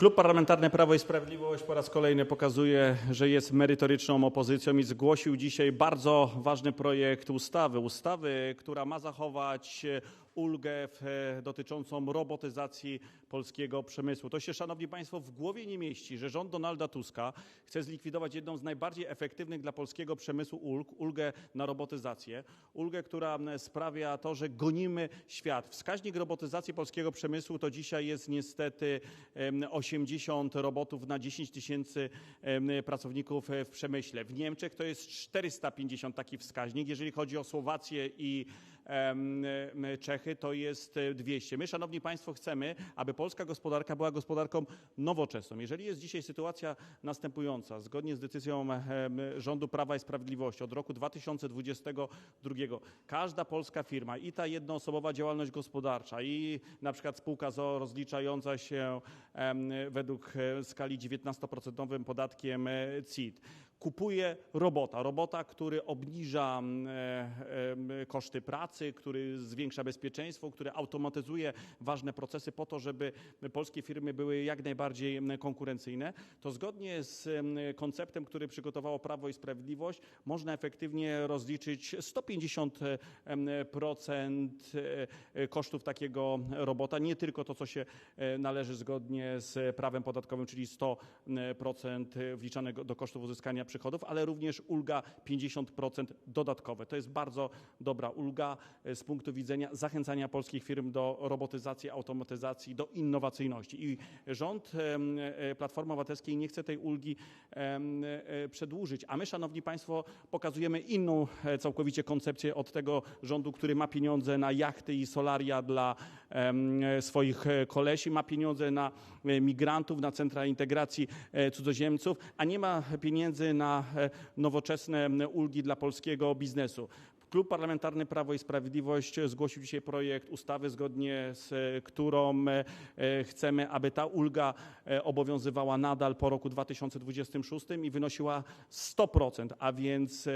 Klub Parlamentarny Prawo i Sprawiedliwość po raz kolejny pokazuje, że jest merytoryczną opozycją i zgłosił dzisiaj bardzo ważny projekt ustawy. Ustawy, która ma zachować ulgę w, e, dotyczącą robotyzacji polskiego przemysłu. To się, Szanowni Państwo, w głowie nie mieści, że rząd Donalda Tuska chce zlikwidować jedną z najbardziej efektywnych dla polskiego przemysłu ulg, ulgę na robotyzację. Ulgę, która sprawia to, że gonimy świat. Wskaźnik robotyzacji polskiego przemysłu to dzisiaj jest niestety em, 80 robotów na 10 tysięcy pracowników e, w przemyśle. W Niemczech to jest 450 taki wskaźnik. Jeżeli chodzi o Słowację i Czechy, to jest e, 200. My, Szanowni Państwo, chcemy, aby polska gospodarka była gospodarką nowoczesną. Jeżeli jest dzisiaj sytuacja następująca, zgodnie z decyzją em, rządu Prawa i Sprawiedliwości od roku 2022, każda polska firma i ta jednoosobowa działalność gospodarcza i na przykład spółka ZOO rozliczająca się według e, skali 19% podatkiem e, CIT, kupuje robota. Robota, który obniża mm, e, e, koszty pracy, który zwiększa bezpieczeństwo, który automatyzuje ważne procesy po to, żeby polskie firmy były jak najbardziej mm, konkurencyjne, to zgodnie z mm, konceptem, który przygotowało Prawo i Sprawiedliwość, można efektywnie rozliczyć 150% e, kosztów takiego robota, nie tylko to, co się należy zgodnie z prawem podatkowym, czyli 100% wliczanego do kosztów uzyskania przychodów, ale również ulga 50% dodatkowe. To jest bardzo dobra ulga e, z punktu widzenia zachęcania polskich firm do robotyzacji, automatyzacji, do innowacyjności. I rząd em, e, Platformy Obywatelskiej nie chce tej ulgi e, przedłużyć, a my, Szanowni Państwo, pokazujemy inną e, całkowicie koncepcję od tego rządu, który ma pieniądze na jachty i solaria dla e, swoich e, kolesi, ma pieniądze na e, migrantów, na centra integracji e, cudzoziemców, a nie ma pieniędzy na nowoczesne ulgi dla polskiego biznesu. Klub Parlamentarny Prawo i Sprawiedliwość zgłosił dzisiaj projekt ustawy, zgodnie z e, którą e, e, chcemy, aby ta ulga obowiązywała nadal po roku 2026 i wynosiła 100%, a więc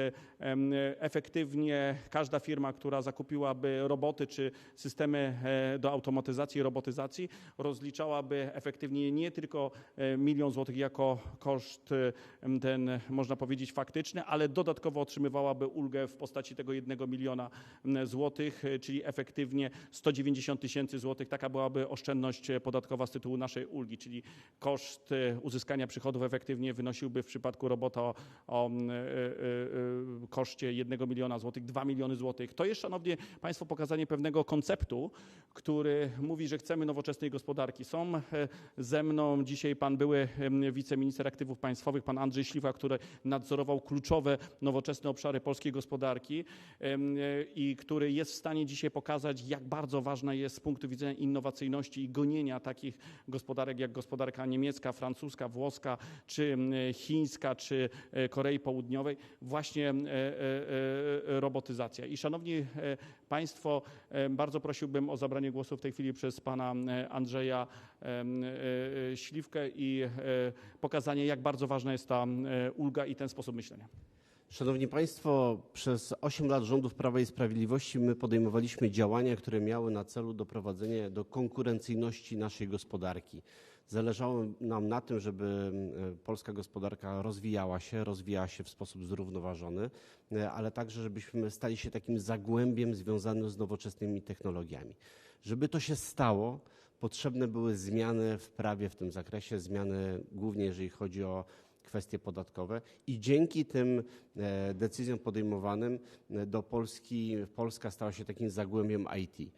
efektywnie każda firma, która zakupiłaby roboty czy systemy do automatyzacji i robotyzacji, rozliczałaby efektywnie nie tylko milion złotych jako koszt ten, można powiedzieć, faktyczny, ale dodatkowo otrzymywałaby ulgę w postaci tego jednego miliona m, złotych, e, czyli efektywnie 190 tysięcy złotych. Taka byłaby oszczędność e, podatkowa z tytułu naszej ulgi, czyli koszt e, uzyskania przychodów efektywnie wynosiłby w przypadku robota o, o e, e, koszcie 1 miliona złotych, 2 miliony złotych. To jest, Szanowni Państwo, pokazanie pewnego konceptu, który mówi, że chcemy nowoczesnej gospodarki. Są ze mną dzisiaj pan były em, wiceminister aktywów państwowych, pan Andrzej Śliwa, który nadzorował kluczowe, nowoczesne obszary polskiej gospodarki i który jest w stanie dzisiaj pokazać, jak bardzo ważna jest z punktu widzenia innowacyjności i gonienia takich gospodarek jak gospodarka niemiecka, francuska, włoska, czy em, chińska, czy e, Korei Południowej, właśnie e, e, e, robotyzacja. I szanowni e, Państwo, e, bardzo prosiłbym o zabranie głosu w tej chwili przez pana e, Andrzeja e, e, Śliwkę i e, pokazanie, jak bardzo ważna jest ta e, ulga i ten sposób myślenia. Szanowni Państwo, przez 8 lat rządów Prawa i Sprawiedliwości my podejmowaliśmy działania, które miały na celu doprowadzenie do konkurencyjności naszej gospodarki. Zależało nam na tym, żeby e, polska gospodarka rozwijała się, rozwijała się w sposób zrównoważony, e, ale także, żebyśmy stali się takim zagłębiem związanym z nowoczesnymi technologiami. Żeby to się stało, potrzebne były zmiany w prawie w tym zakresie, zmiany głównie jeżeli chodzi o kwestie podatkowe i dzięki tym e, decyzjom podejmowanym e, do Polski, Polska stała się takim zagłębiem IT.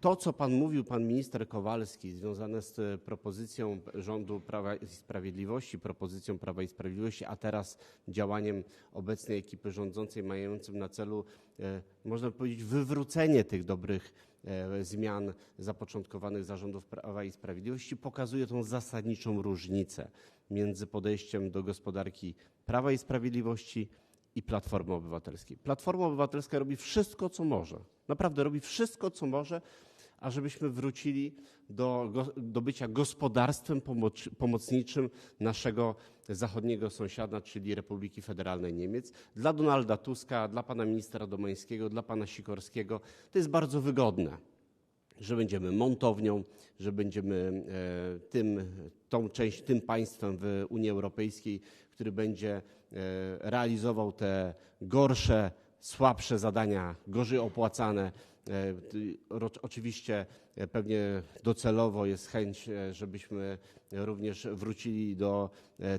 To, co pan mówił, pan minister Kowalski, związane z e, propozycją rządu Prawa i Sprawiedliwości, propozycją Prawa i Sprawiedliwości, a teraz działaniem obecnej ekipy rządzącej mającym na celu, e, można powiedzieć, wywrócenie tych dobrych e, zmian zapoczątkowanych zarządów Prawa i Sprawiedliwości, pokazuje tą zasadniczą różnicę między podejściem do gospodarki Prawa i Sprawiedliwości i Platformy Obywatelskiej. Platforma Obywatelska robi wszystko, co może. Naprawdę robi wszystko, co może, ażebyśmy wrócili do, do bycia gospodarstwem pomoc, pomocniczym naszego zachodniego sąsiada, czyli Republiki Federalnej Niemiec. Dla Donalda Tuska, dla pana ministra Domańskiego, dla pana Sikorskiego to jest bardzo wygodne że będziemy montownią, że będziemy e, tym, tą część, tym państwem w Unii Europejskiej, który będzie e, realizował te gorsze, słabsze zadania, gorzej opłacane. E, Oczywiście pewnie docelowo jest chęć, żebyśmy również wrócili do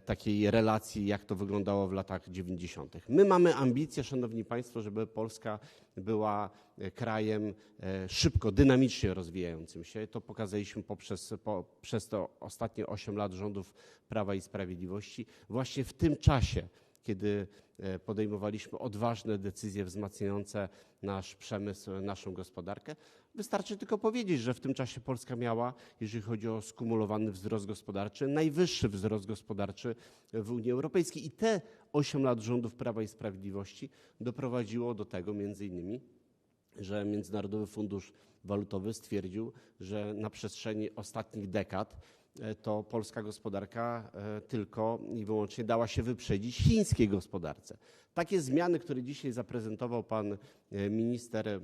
takiej relacji, jak to wyglądało w latach 90. My mamy ambicje, Szanowni Państwo, żeby Polska była e, krajem e, szybko, dynamicznie rozwijającym się. To pokazaliśmy poprzez, po, przez to ostatnie 8 lat rządów Prawa i Sprawiedliwości. Właśnie w tym czasie, kiedy e, podejmowaliśmy odważne decyzje wzmacniające nasz przemysł, naszą gospodarkę, wystarczy tylko powiedzieć, że w tym czasie Polska miała, jeżeli chodzi o skumulowany wzrost gospodarczy, najwyższy wzrost gospodarczy w Unii Europejskiej. I te 8 lat rządów Prawa i Sprawiedliwości doprowadziło do tego między innymi, że Międzynarodowy Fundusz Walutowy stwierdził, że na przestrzeni ostatnich dekad to polska gospodarka e, tylko i wyłącznie dała się wyprzedzić chińskiej gospodarce. Takie zmiany, które dzisiaj zaprezentował pan e, minister e,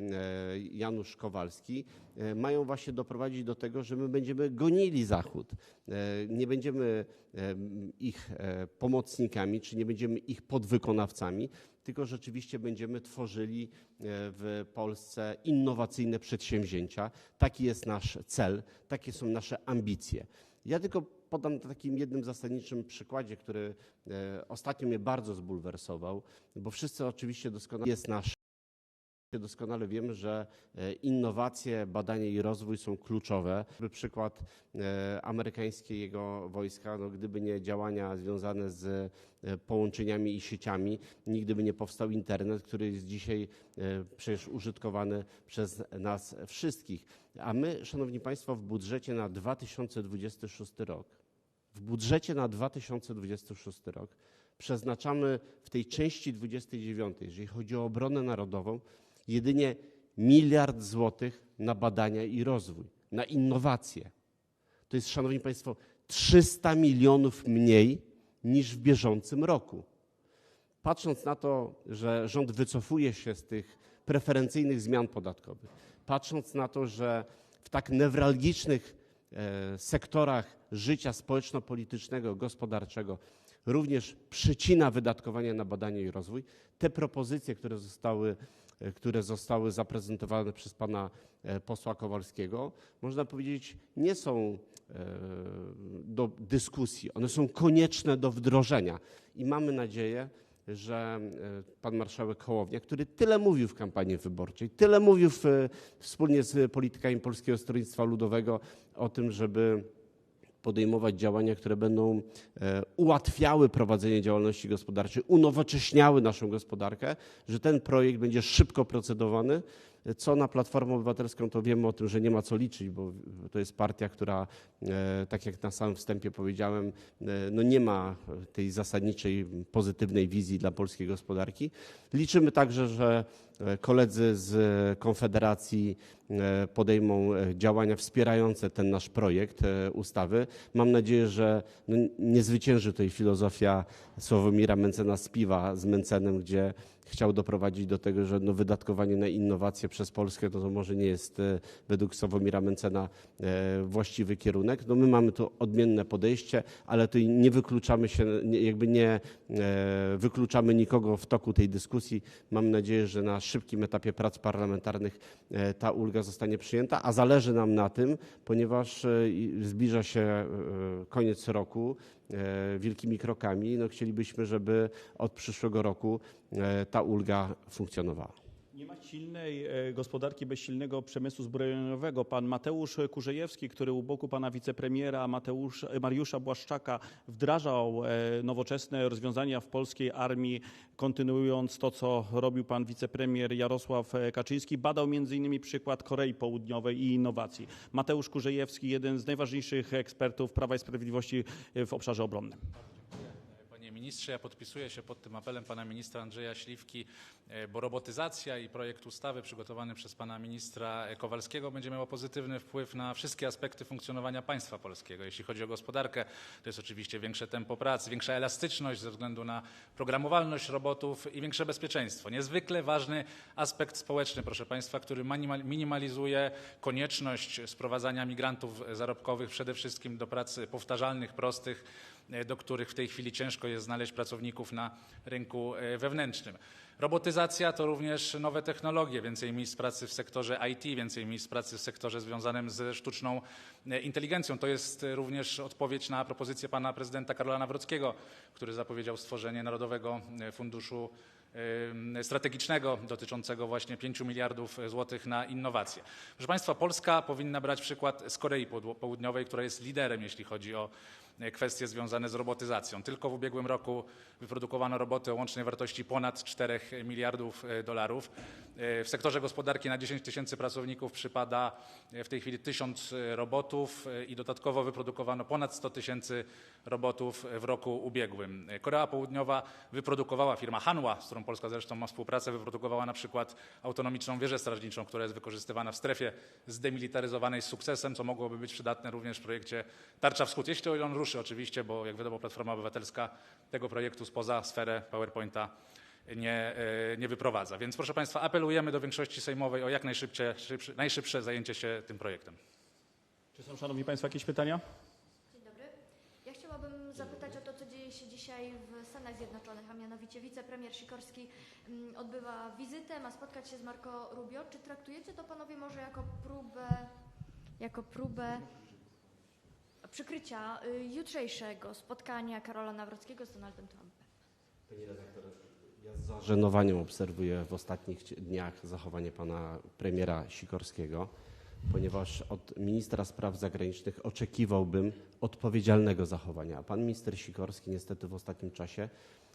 Janusz Kowalski, e, mają właśnie doprowadzić do tego, że my będziemy gonili Zachód. E, Nie będziemy e, ich e, pomocnikami, czy nie będziemy ich podwykonawcami, tylko rzeczywiście będziemy tworzyli e, w Polsce innowacyjne przedsięwzięcia. Taki jest nasz cel, takie są nasze ambicje. Ja tylko podam takim jednym zasadniczym przykładzie, który e, ostatnio mnie bardzo zbulwersował, bo wszyscy oczywiście doskonale jest nasz Doskonale wiemy, że e, innowacje, badania i rozwój są kluczowe. Przykład e, amerykańskiego wojska, no, gdyby nie działania związane z e, połączeniami i sieciami, nigdy by nie powstał internet, który jest dzisiaj przecież użytkowany przez nas wszystkich. A my, Szanowni Państwo, w budżecie na 2026 rok, w budżecie na 2026 rok przeznaczamy w tej części 29, jeżeli chodzi o obronę narodową, jedynie miliard złotych na badania i rozwój, na innowacje. To jest, Szanowni Państwo, 300 milionów mniej niż w bieżącym roku. Patrząc na to, że rząd wycofuje się z tych preferencyjnych zmian podatkowych, patrząc na to, że w tak newralgicznych e, sektorach życia społeczno-politycznego, gospodarczego również przycina wydatkowania na badania i rozwój, te propozycje, które zostały, które zostały zaprezentowane przez pana e, posła Kowalskiego, można powiedzieć, nie są e, do dyskusji, one są konieczne do wdrożenia. I mamy nadzieję, że e, pan marszałek Hołownia, który tyle mówił w kampanii wyborczej, tyle mówił w, wspólnie z politykami Polskiego Stronnictwa Ludowego o tym, żeby podejmować działania, które będą e, ułatwiały prowadzenie działalności gospodarczej, unowocześniały naszą gospodarkę, że ten projekt będzie szybko procedowany. Co na Platformę Obywatelską, to wiemy o tym, że nie ma co liczyć, bo to jest partia, która, e, tak jak na samym wstępie powiedziałem, e, no nie ma tej zasadniczej, pozytywnej wizji dla polskiej gospodarki. Liczymy także, że e, koledzy z Konfederacji podejmą działania wspierające ten nasz projekt ustawy. Mam nadzieję, że no, nie zwycięży tutaj filozofia Sławomira Mencena z piwa z Mencenem, gdzie chciał doprowadzić do tego, że no, wydatkowanie na innowacje przez Polskę to, to może nie jest e, według Sławomira Mencena e, właściwy kierunek. No, my mamy tu odmienne podejście, ale tutaj nie wykluczamy się, jakby nie e, wykluczamy nikogo w toku tej dyskusji. Mam nadzieję, że na szybkim etapie prac parlamentarnych ta ulga zostanie przyjęta, a zależy nam na tym, ponieważ zbliża się koniec roku wielkimi krokami. No, chcielibyśmy, żeby od przyszłego roku e, ta ulga funkcjonowała. Nie ma silnej e, gospodarki bez silnego przemysłu zbrojeniowego. Pan Mateusz Kurzejewski, który u boku pana wicepremiera Mateusz, e, Mariusza Błaszczaka wdrażał e, nowoczesne rozwiązania w polskiej armii, kontynuując to, co robił pan wicepremier Jarosław Kaczyński, badał innymi przykład Korei Południowej i innowacji. Mateusz Kurzejewski, jeden z najważniejszych ekspertów Prawa i Sprawiedliwości w obszarze obronnym. Ministrze. Ja podpisuję się pod tym apelem pana ministra Andrzeja Śliwki, e, bo robotyzacja i projekt ustawy przygotowany przez pana ministra Kowalskiego będzie miało pozytywny wpływ na wszystkie aspekty funkcjonowania państwa polskiego. Jeśli chodzi o gospodarkę, to jest oczywiście większe tempo pracy, większa elastyczność ze względu na programowalność robotów i większe bezpieczeństwo. Niezwykle ważny aspekt społeczny, proszę państwa, który minimalizuje konieczność sprowadzania migrantów zarobkowych przede wszystkim do pracy powtarzalnych, prostych, do których w tej chwili ciężko jest znaleźć pracowników na rynku e, wewnętrznym. Robotyzacja to również nowe technologie, więcej miejsc pracy w sektorze IT, więcej miejsc pracy w sektorze związanym ze sztuczną e, inteligencją. To jest e, również odpowiedź na propozycję pana prezydenta Karola Nawrockiego, który zapowiedział stworzenie Narodowego e, Funduszu strategicznego dotyczącego właśnie 5 miliardów złotych na innowacje. Proszę Państwa, Polska powinna brać przykład z Korei Południowej, która jest liderem, jeśli chodzi o e, kwestie związane z robotyzacją. Tylko w ubiegłym roku wyprodukowano roboty o łącznej wartości ponad 4 miliardów e, dolarów. E, W sektorze gospodarki na 10 tysięcy pracowników przypada e, w tej chwili 1000 robotów i dodatkowo wyprodukowano ponad 100 tysięcy robotów w roku ubiegłym. Korea Południowa wyprodukowała, firma Hanwha, z którą Polska zresztą ma współpracę, wyprodukowała na przykład autonomiczną wieżę strażniczą, która jest wykorzystywana w strefie zdemilitaryzowanej z sukcesem, co mogłoby być przydatne również w projekcie Tarcza Wschód, jeśli on ruszy oczywiście, bo jak wiadomo Platforma Obywatelska tego projektu spoza sferę PowerPointa nie, e, nie wyprowadza. Więc proszę Państwa, apelujemy do większości sejmowej o jak najszybcie, szybsze, najszybsze zajęcie się tym projektem. Czy są, Szanowni Państwo, jakieś pytania? Dzień dobry. Ja chciałabym zapytać o to, co dzieje się dzisiaj w Stanach Zjednoczonych, a mianowicie wicepremier Sikorski mm, odbywa wizytę, ma spotkać się z Marco Rubio. Czy traktujecie to panowie może jako próbę, jako próbę przykrycia y, jutrzejszego spotkania Karola Nawrockiego z Donaldem Trumpem? Panie redaktorze, ja z zażenowaniem obserwuję w ostatnich dniach zachowanie pana premiera Sikorskiego, ponieważ od ministra spraw zagranicznych oczekiwałbym odpowiedzialnego zachowania. A pan minister Sikorski niestety w ostatnim czasie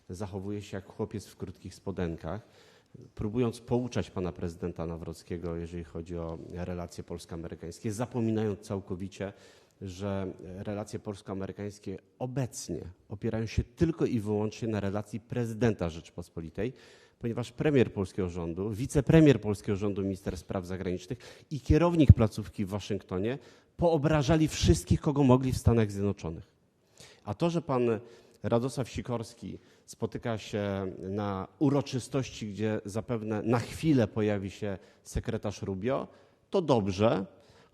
zachowuje się jak chłopiec w krótkich spodenkach, próbując pouczać pana prezydenta Nawrockiego, jeżeli chodzi o relacje polsko-amerykańskie, zapominając całkowicie, że relacje polsko-amerykańskie obecnie opierają się tylko i wyłącznie na relacji prezydenta Rzeczpospolitej, ponieważ premier polskiego rządu, wicepremier polskiego rządu, minister spraw zagranicznych i kierownik placówki w Waszyngtonie poobrażali wszystkich, kogo mogli w Stanach Zjednoczonych. A to, że pan Radosław Sikorski spotyka się na uroczystości, gdzie zapewne na chwilę pojawi się sekretarz Rubio, to dobrze,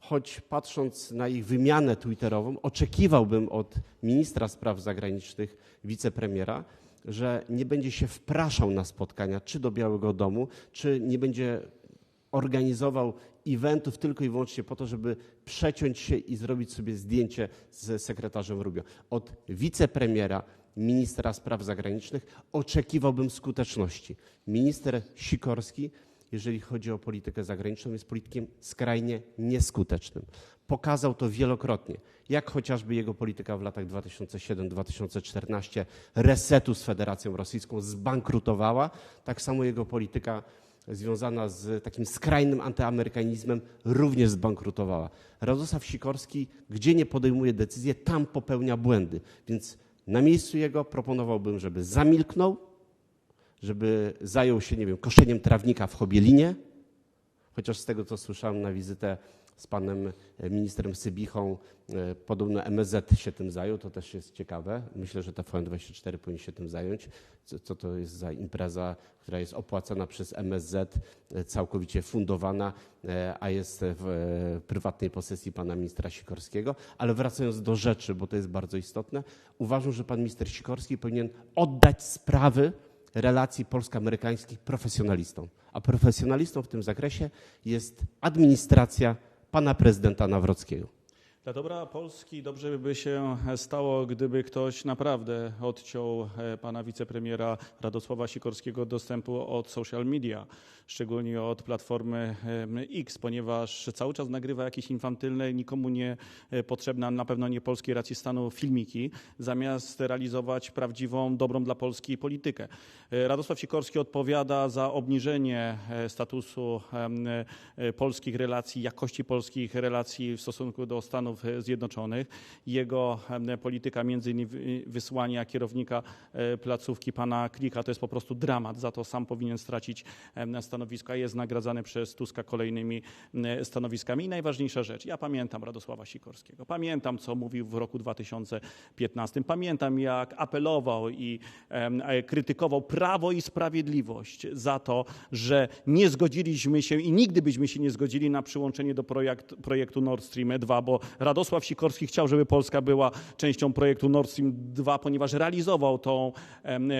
choć patrząc na ich wymianę twitterową, oczekiwałbym od ministra spraw zagranicznych, wicepremiera, że nie będzie się wpraszał na spotkania, czy do Białego Domu, czy nie będzie organizował eventów tylko i wyłącznie po to, żeby przeciąć się i zrobić sobie zdjęcie z sekretarzem Rubio. Od wicepremiera, ministra spraw zagranicznych oczekiwałbym skuteczności. Minister Sikorski, jeżeli chodzi o politykę zagraniczną, jest politykiem skrajnie nieskutecznym. Pokazał to wielokrotnie, jak chociażby jego polityka w latach 2007-2014 resetu z Federacją Rosyjską zbankrutowała, tak samo jego polityka związana z takim skrajnym antyamerykanizmem również zbankrutowała. Radosław Sikorski, gdzie nie podejmuje decyzji, tam popełnia błędy. Więc na miejscu jego proponowałbym, żeby zamilknął, żeby zajął się, nie wiem, koszeniem trawnika w Chobielinie, chociaż z tego, co słyszałem na wizytę z panem e, ministrem Sybichą, e, podobno MSZ się tym zajął, to też jest ciekawe. Myślę, że TVN24 powinien się tym zająć. Co, co to jest za impreza, która jest opłacana przez MSZ, e, całkowicie fundowana, a jest w prywatnej posesji pana ministra Sikorskiego. Ale wracając do rzeczy, bo to jest bardzo istotne, uważam, że pan minister Sikorski powinien oddać sprawy relacji polsko-amerykańskich profesjonalistom. A profesjonalistą w tym zakresie jest administracja pana prezydenta Nawrockiego. Dla dobra Polski dobrze by się stało, gdyby ktoś naprawdę odciął e, pana wicepremiera Radosława Sikorskiego dostępu od social media, szczególnie od platformy em, X, ponieważ cały czas nagrywa jakieś infantylne, nikomu nie e, potrzebne, na pewno nie polskiej racji stanu filmiki, zamiast realizować prawdziwą, dobrą dla Polski politykę. E, Radosław Sikorski odpowiada za obniżenie e, statusu e, polskich relacji, jakości polskich relacji w stosunku do Stanów Stanów Zjednoczonych. Jego polityka, między innymi wy- wysłania kierownika e, placówki pana Klika, to jest po prostu dramat. Za to sam powinien stracić stanowisko, a jest nagradzany przez Tuska kolejnymi stanowiskami. I najważniejsza rzecz, ja pamiętam Radosława Sikorskiego, pamiętam, co mówił w roku 2015, pamiętam, jak apelował i e, krytykował Prawo i Sprawiedliwość za to, że nie zgodziliśmy się i nigdy byśmy się nie zgodzili na przyłączenie do projekt, projektu Nord Stream 2, bo Radosław Sikorski chciał, żeby Polska była częścią projektu Nord Stream 2, ponieważ realizował tą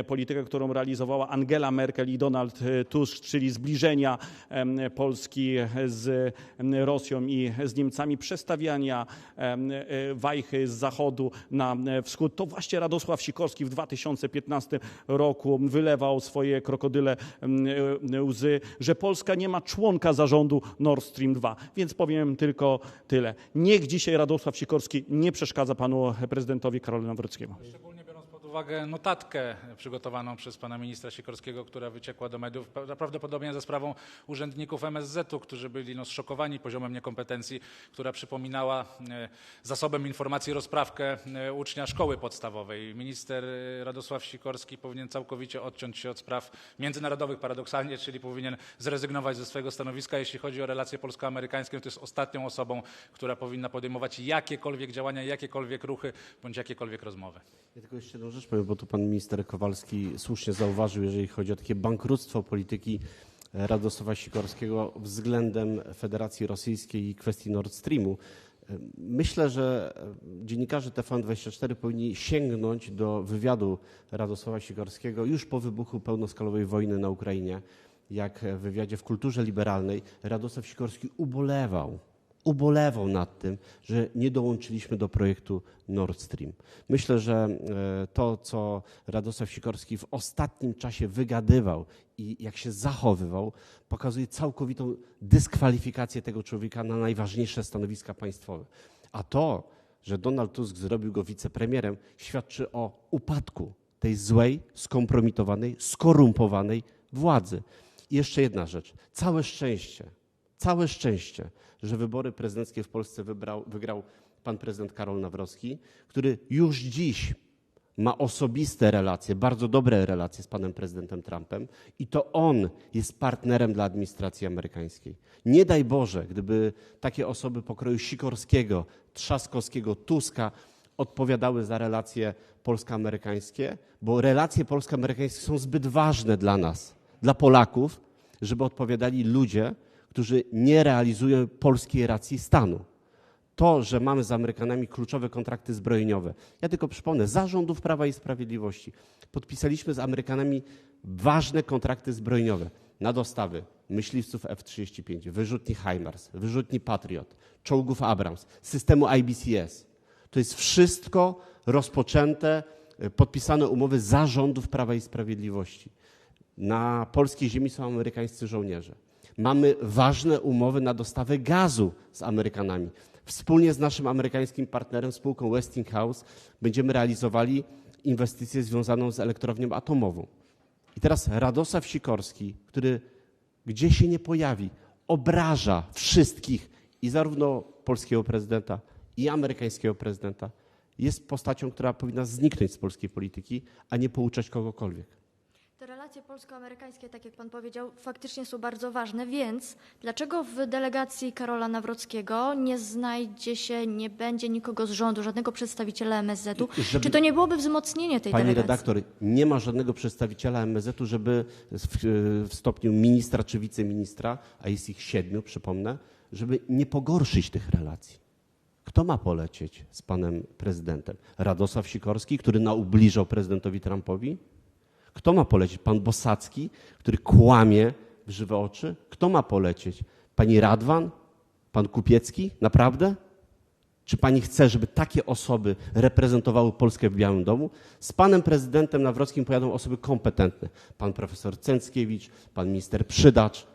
politykę, którą realizowała Angela Merkel i Donald e, Tusk, czyli zbliżenia Polski z Rosją i z Niemcami, przestawiania e, wajchy z zachodu na e, wschód. To właśnie Radosław Sikorski w 2015 roku wylewał swoje krokodyle łzy, że Polska nie ma członka zarządu Nord Stream 2. Więc powiem tylko tyle. Niech dzisiaj Radosław Sikorski nie przeszkadza panu prezydentowi Karolowi Nawrockiemu. Uwagę notatkę przygotowaną przez pana ministra Sikorskiego, która wyciekła do mediów, pra- prawdopodobnie za sprawą urzędników MSZ-u, którzy byli no, zszokowani poziomem niekompetencji, która przypominała e, zasobem informacji rozprawkę e, ucznia szkoły podstawowej. Minister e, Radosław Sikorski powinien całkowicie odciąć się od spraw międzynarodowych paradoksalnie, czyli powinien zrezygnować ze swojego stanowiska. Jeśli chodzi o relacje polsko-amerykańskie, to jest ostatnią osobą, która powinna podejmować jakiekolwiek działania, jakiekolwiek ruchy bądź jakiekolwiek rozmowy. Ja tylko jeszcze rzecz powiem, bo tu pan minister Kowalski słusznie zauważył, jeżeli chodzi o takie bankructwo polityki Radosława Sikorskiego względem Federacji Rosyjskiej i kwestii Nord Streamu. Myślę, że dziennikarze TVN24 powinni sięgnąć do wywiadu Radosława Sikorskiego już po wybuchu pełnoskalowej wojny na Ukrainie, jak w wywiadzie w kulturze liberalnej Radosław Sikorski ubolewał, ubolewał nad tym, że nie dołączyliśmy do projektu Nord Stream. Myślę, że e, to, co Radosław Sikorski w ostatnim czasie wygadywał i jak się zachowywał, pokazuje całkowitą dyskwalifikację tego człowieka na najważniejsze stanowiska państwowe. A to, że Donald Tusk zrobił go wicepremierem, świadczy o upadku tej złej, skompromitowanej, skorumpowanej władzy. I jeszcze jedna rzecz. Całe szczęście, całe szczęście, że wybory prezydenckie w Polsce wybrał, wygrał pan prezydent Karol Nawrocki, który już dziś ma osobiste relacje, bardzo dobre relacje z panem prezydentem Trumpem i to on jest partnerem dla administracji amerykańskiej. Nie daj Boże, gdyby takie osoby pokroju Sikorskiego, Trzaskowskiego, Tuska odpowiadały za relacje polsko-amerykańskie, bo relacje polsko-amerykańskie są zbyt ważne dla nas, dla Polaków, żeby odpowiadali ludzie, którzy nie realizują polskiej racji stanu to, że mamy z Amerykanami kluczowe kontrakty zbrojeniowe. Ja tylko przypomnę, zarządów Prawa i Sprawiedliwości podpisaliśmy z Amerykanami ważne kontrakty zbrojeniowe na dostawy myśliwców F-35, wyrzutni HIMARS, wyrzutni Patriot, czołgów Abrams, systemu IBCS. To jest wszystko rozpoczęte, e, podpisane umowy zarządów Prawa i Sprawiedliwości. Na polskiej ziemi są amerykańscy żołnierze. Mamy ważne umowy na dostawę gazu z Amerykanami. Wspólnie z naszym amerykańskim partnerem, spółką Westinghouse, będziemy realizowali inwestycję związaną z elektrownią atomową. I teraz Radosław Sikorski, który gdzie się nie pojawi, obraża wszystkich i zarówno polskiego prezydenta, i amerykańskiego prezydenta, jest postacią, która powinna zniknąć z polskiej polityki, a nie pouczać kogokolwiek. Relacje polsko-amerykańskie, tak jak pan powiedział, faktycznie są bardzo ważne, więc dlaczego w delegacji Karola Nawrockiego nie znajdzie się, nie będzie nikogo z rządu, żadnego przedstawiciela MSZ-u? Żeby- Czy to nie byłoby wzmocnienie tej Pani delegacji? redaktor, nie ma żadnego przedstawiciela MSZ-u, żeby w, w stopniu ministra czy wiceministra, a jest ich siedmiu, przypomnę, żeby nie pogorszyć tych relacji. Kto ma polecieć z panem prezydentem? Radosław Sikorski, który naubliżał prezydentowi Trumpowi? Kto ma polecieć? Pan Bosacki, który kłamie w żywe oczy? Kto ma polecieć? Pani Radwan? Pan Kupiecki? Naprawdę? Czy pani chce, żeby takie osoby reprezentowały Polskę w Białym Domu? Z panem prezydentem Nawrockim pojadą osoby kompetentne. Pan profesor Cęckiewicz, pan minister Przydacz,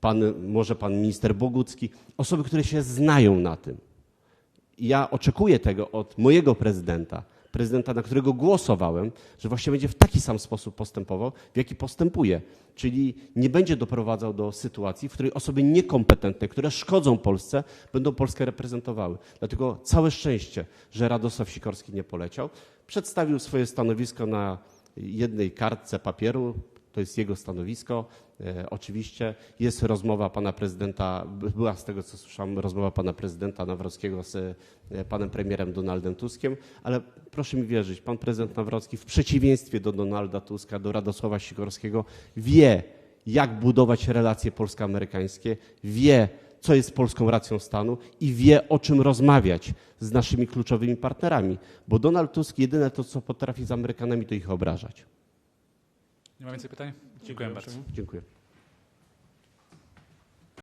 pan, może pan minister Bogucki. Osoby, które się znają na tym. Ja oczekuję tego od mojego prezydenta, prezydenta, na którego głosowałem, że właśnie będzie w taki sam sposób postępował, w jaki postępuje. Czyli nie będzie doprowadzał do sytuacji, w której osoby niekompetentne, które szkodzą Polsce, będą Polskę reprezentowały. Dlatego całe szczęście, że Radosław Sikorski nie poleciał. Przedstawił swoje stanowisko na jednej kartce papieru. To jest jego stanowisko. E, oczywiście jest rozmowa pana prezydenta, by- była z tego co słyszałem rozmowa pana prezydenta Nawrockiego z e, panem premierem Donaldem Tuskiem, ale proszę mi wierzyć, pan prezydent Nawrocki w przeciwieństwie do Donalda Tuska, do Radosława Sikorskiego wie, jak budować relacje polsko-amerykańskie, wie, co jest polską racją stanu i wie, o czym rozmawiać z naszymi kluczowymi partnerami, bo Donald Tusk jedyne to, co potrafi z Amerykanami, to ich obrażać. Nie ma więcej pytań? Dziękuję bardzo. Dziękuję.